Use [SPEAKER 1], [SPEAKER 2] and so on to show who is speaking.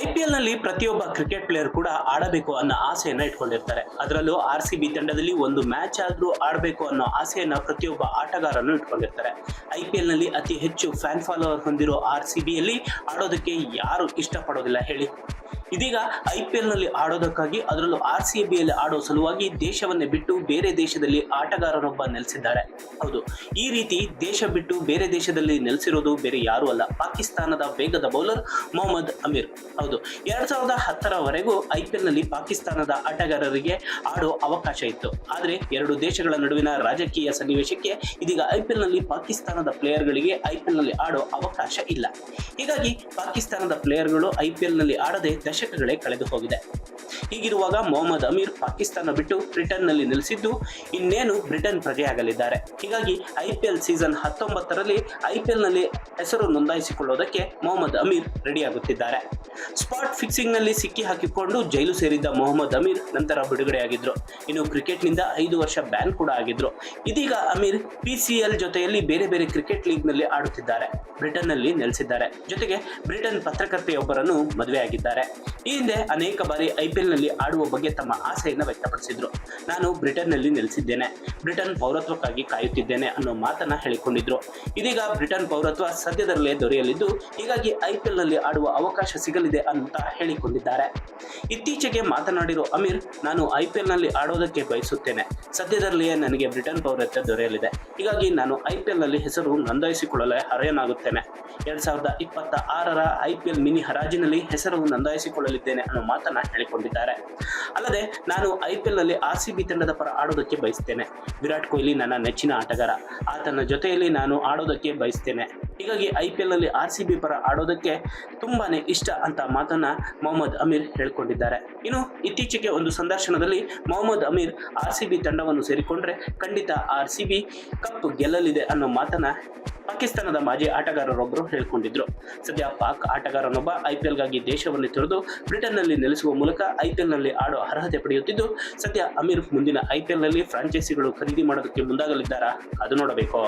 [SPEAKER 1] ಐಪಿಎಲ್ನಲ್ಲಿ ಪ್ರತಿಯೊಬ್ಬ cricket player ಕೂಡ ಆಡಬೇಕು ಅನ್ನೋ ಆಸೆಯನ್ನ ಇಟ್ಕೊಂಡಿರ್ತಾರೆ. ಅದರಲ್ಲೂ ಆರ್ ಸಿ ಬಿ ತಂಡದಲ್ಲಿ ಒಂದು ಮ್ಯಾಚ್ ಆದ್ರೂ ಆಡಬೇಕು ಅನ್ನೋ ಆಸೆಯನ್ನ ಪ್ರತಿಯೊಬ್ಬ ಆಟಗಾರನು ಇಟ್ಕೊಂಡಿರ್ತಾರೆ. ಐ ಐಪಿಎಲ್ನಲ್ಲಿ ಅತಿ ಹೆಚ್ಚು ಫ್ಯಾನ್ ಫಾಲೋವರ್ ಹೊಂದಿರೋ ಆರ್ ಸಿ ಬಿಯಲ್ಲಿ ಆಡೋದಕ್ಕೆ ಯಾರು ಇಷ್ಟಪಡೋದಿಲ್ಲ ಹೇಳಿ. ಇದೀಗ ಐ ಪಿ ಎಲ್ನಲ್ಲಿ ಆಡೋದಕ್ಕಾಗಿ ಅದರಲ್ಲೂ ಆರ್ ಸಿ ಆಡೋ ಸಲುವಾಗಿ ದೇಶವನ್ನೇ ಬಿಟ್ಟು ಬೇರೆ ದೇಶದಲ್ಲಿ ಆಟಗಾರರೊಬ್ಬ ನೆಲೆಸಿದ್ದಾರೆ. ಹೌದು, ಈ ರೀತಿ ದೇಶ ಬಿಟ್ಟು ಬೇರೆ ದೇಶದಲ್ಲಿ ನೆಲೆಸಿರೋದು ಬೇರೆ ಯಾರೂ ಅಲ್ಲ. ಪಾಕಿಸ್ತಾನದ ವೇಗದ ಬೌಲರ್ ಮೊಹಮ್ಮದ್ ಅಮೀರ್. ಹೌದು, ಎರಡ್ ಸಾವಿರದ ಹತ್ತರವರೆಗೂ ಐ ಪಿ ಎಲ್ನಲ್ಲಿ ಪಾಕಿಸ್ತಾನದ ಆಟಗಾರರಿಗೆ ಆಡೋ ಅವಕಾಶ ಇತ್ತು. ಆದರೆ ಎರಡು ದೇಶಗಳ ನಡುವಿನ ರಾಜಕೀಯ ಸನ್ನಿವೇಶಕ್ಕೆ ಇದೀಗ ಐ ಪಿ ಎಲ್ನಲ್ಲಿ ಪಾಕಿಸ್ತಾನದ ಪ್ಲೇಯರ್ಗಳಿಗೆ ಐ ಪಿ ಎಲ್ನಲ್ಲಿ ಆಡೋ ಅವಕಾಶ ಇಲ್ಲ. ಹೀಗಾಗಿ ಪಾಕಿಸ್ತಾನದ ಪ್ಲೇಯರ್ಗಳು ಐ ಪಿ ಎಲ್ನಲ್ಲಿ ಆಡದೆ ದಶಕಗಳೇ ಕಳೆದು ಹೋಗಿದೆ ಹೀಗಿರುವಾಗ ಮೊಹಮ್ಮದ್ ಅಮೀರ್ ಪಾಕಿಸ್ತಾನ ಬಿಟ್ಟು ಬ್ರಿಟನ್ನಲ್ಲಿ ನೆಲೆಸಿದ್ದು ಇನ್ನೇನು ಬ್ರಿಟನ್ ಪ್ರಜೆಯಾಗಲಿದ್ದಾರೆ. ಹೀಗಾಗಿ ಐ ಪಿ ಎಲ್ ಸೀಸನ್ ಹತ್ತೊಂಬತ್ತರಲ್ಲಿ ಐ ಪಿ ಎಲ್ನಲ್ಲಿ ಹೆಸರು ನೋಂದಾಯಿಸಿಕೊಳ್ಳೋದಕ್ಕೆ ಮೊಹಮ್ಮದ್ ಅಮೀರ್ ರೆಡಿಯಾಗುತ್ತಿದ್ದಾರೆ. ಸ್ಪಾಟ್ ಫಿಕ್ಸಿಂಗ್ನಲ್ಲಿ ಸಿಕ್ಕಿ ಹಾಕಿಕೊಂಡು ಜೈಲು ಸೇರಿದ್ದ ಮೊಹಮ್ಮದ್ ಅಮೀರ್ ನಂತರ ಬಿಡುಗಡೆಯಾಗಿದ್ರು. ಇನ್ನು ಕ್ರಿಕೆಟ್ನಿಂದ ಐದು ವರ್ಷ ಬ್ಯಾನ್ ಕೂಡ ಆಗಿದ್ರು. ಇದೀಗ ಅಮೀರ್ ಪಿಸಿಎಲ್ ಜೊತೆಯಲ್ಲಿ ಬೇರೆ ಬೇರೆ ಕ್ರಿಕೆಟ್ ಲೀಗ್ನಲ್ಲಿ ಆಡುತ್ತಿದ್ದಾರೆ. ಬ್ರಿಟನ್ನಲ್ಲಿ ನೆಲೆಸಿದ್ದಾರೆ. ಜೊತೆಗೆ ಬ್ರಿಟನ್ ಪತ್ರಕರ್ತೆಯೊಬ್ಬರನ್ನು ಮದುವೆಯಾಗಿದ್ದಾರೆ. ಈ ಹಿಂದೆ ಅನೇಕ ಬಾರಿ ಐಪಿಎಲ್ ಆಡುವ ಬಗ್ಗೆ ತಮ್ಮ ಆಸೆಯನ್ನು ವ್ಯಕ್ತಪಡಿಸಿದ್ರು. ನಾನು ಬ್ರಿಟನ್ನಲ್ಲಿ ನೆಲೆಸಿದ್ದೇನೆ. ಬ್ರಿಟನ್ ಪೌರತ್ವಕ್ಕಾಗಿ ಕಾಯುತ್ತಿದ್ದೇನೆ ಅನ್ನೋ ಮಾತನ್ನ ಹೇಳಿಕೊಂಡಿದ್ರು. ಇದೀಗ ಬ್ರಿಟನ್ ಪೌರತ್ವ ಸದ್ಯದಲ್ಲೇ ದೊರೆಯಲಿದ್ದು, ಹೀಗಾಗಿ ಐಪಿಎಲ್ನಲ್ಲಿ ಆಡುವ ಅವಕಾಶ ಸಿಗಲಿದೆ ಅಂತ ಹೇಳಿಕೊಂಡಿದ್ದಾರೆ. ಇತ್ತೀಚೆಗೆ ಮಾತನಾಡಿರೋ ಅಮೀರ್, ನಾನು ಐಪಿಎಲ್ನಲ್ಲಿ ಆಡೋದಕ್ಕೆ ಬಯಸುತ್ತೇನೆ. ಸದ್ಯದಲ್ಲಿಯೇ ನನಗೆ ಬ್ರಿಟನ್ ಪೌರತ್ವ ದೊರೆಯಲಿದೆ. ಹೀಗಾಗಿ ನಾನು ಐಪಿಎಲ್ನಲ್ಲಿ ಹೆಸರು ನೋಂದಾಯಿಸಿಕೊಳ್ಳಲು ಹರೆಯನಾಗುತ್ತೇನೆ ಎರಡ್ ಸಾವಿರದ ಇಪ್ಪತ್ತ ಆರರ ಐಪಿಎಲ್ ಮಿನಿ ಹರಾಜಿನಲ್ಲಿ ಹೆಸರು ನೋಂದಾಯಿಸಿಕೊಳ್ಳಲಿದ್ದೇನೆ ಅನ್ನೋ ಮಾತನ್ನ ಹೇಳಿಕೊಂಡಿದ್ದಾರೆ. ಅಲ್ಲದೆ ನಾನು ಐ ಪಿ ಎಲ್ನಲ್ಲಿ ಆರ್ ಸಿ ಬಿ ತಂಡದ ಪರ ಆಡೋದಕ್ಕೆ ಬಯಸ್ತೇನೆ. ವಿರಾಟ್ ಕೊಹ್ಲಿ ನನ್ನ ನೆಚ್ಚಿನ ಆಟಗಾರ. ಆತನ ಜೊತೆಯಲ್ಲಿ ನಾನು ಆಡೋದಕ್ಕೆ ಬಯಸ್ತೇನೆ. ಹೀಗಾಗಿ ಐ ಪಿ ಎಲ್ನಲ್ಲಿ ಆರ್ ಸಿ ಬಿ ಪರ ಆಡೋದಕ್ಕೆ ತುಂಬಾನೇ ಇಷ್ಟ ಅಂತ ಮಾತನ್ನ ಮೊಹಮ್ಮದ್ ಅಮೀರ್ ಹೇಳ್ಕೊಂಡಿದ್ದಾರೆ. ಇನ್ನು ಇತ್ತೀಚೆಗೆ ಒಂದು ಸಂದರ್ಶನದಲ್ಲಿ Mohammad Amir R C B ತಂಡವನ್ನು ಸೇರಿಕೊಂಡ್ರೆ ಖಂಡಿತ ಆರ್ ಸಿ ಬಿ ಕಪ್ ಗೆಲ್ಲಲಿದೆ ಅನ್ನೋ ಮಾತನ್ನ ಪಾಕಿಸ್ತಾನದ ಮಾಜಿ ಆಟಗಾರರೊಬ್ಬರು ಹೇಳ್ಕೊಂಡಿದ್ರು. ಸದ್ಯ ಪಾಕ್ ಆಟಗಾರನೊಬ್ಬ ಐಪಿಎಲ್ಗಾಗಿ ದೇಶವನ್ನು ತೊರೆದು ಬ್ರಿಟನ್ನಲ್ಲಿ ನೆಲೆಸುವ ಮೂಲಕ ಐಪಿಎಲ್ನಲ್ಲಿ ಆಡೋ ಅರ್ಹತೆ ಪಡೆಯುತ್ತಿದ್ದು, ಸದ್ಯ ಅಮೀರ್ ಮುಂದಿನ ಐಪಿಎಲ್ನಲ್ಲಿ ಫ್ರಾಂಚೈಸಿಗಳು ಖರೀದಿ ಮಾಡೋದಕ್ಕೆ ಮುಂದಾಗಲಿದ್ದಾರಾ? ಅದು ನೋಡಬೇಕು.